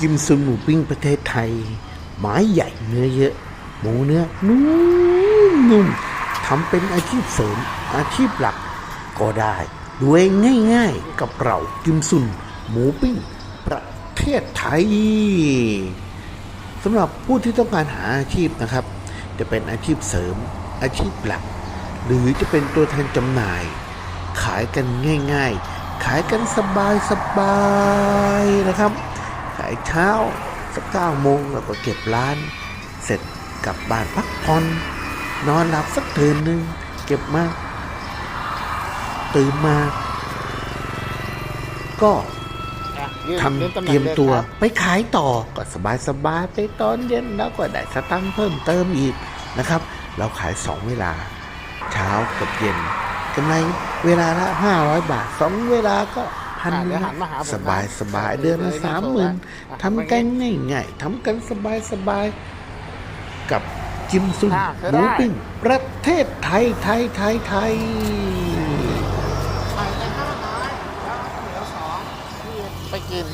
กิมซุนหมูปิ้งประเทศไทย ไม้ใหญ่เนื้อเยอะ หมูเนื้อนุ่มนุ่มทำเป็นอาชีพเสริม อาชีพหลักก็ได้ด้วยง่ายๆกับเรากิมซุนหมูปิ้งประเทศไทยสำหรับผู้ที่ต้องการหาอาชีพนะครับ จะเป็นอาชีพเสริม อาชีพหลัก หรือจะเป็นตัวแทนจำหน่าย ขายกันง่าย ๆ ขายกันสบายๆนะครับ เช้าสักเก้าโมงแล้วก็เก็บร้าน เสร็จกลับบ้านพักผ่อนนอนหลับสักคืนหนึ่งเก็บมาตื่นมา ก็ทำเตรียมตัวไปขายต่อก็สบายสบายๆไปตอนเย็นแล้วก็ได้สตังค์เพิ่มเติมอีกนะครับ เราขายสองเวลา เช้ากับเย็นกำไรเวลาละห้าร้อยบาทสองเวลาก็ พันอะเดี๋ยวหันมาหาผมนะสบายสบายๆเดือนละเดี๋ยวสามให้หดูมื่นนะอะทำกันง่ายๆทำกันสบายสบายๆกับจิมซุนอะใช้หมูได้ปิ้งประเทศไทยไทยไทยไทยไข่ละห้าร้อยแล้วเหลือสองที่ไปกิน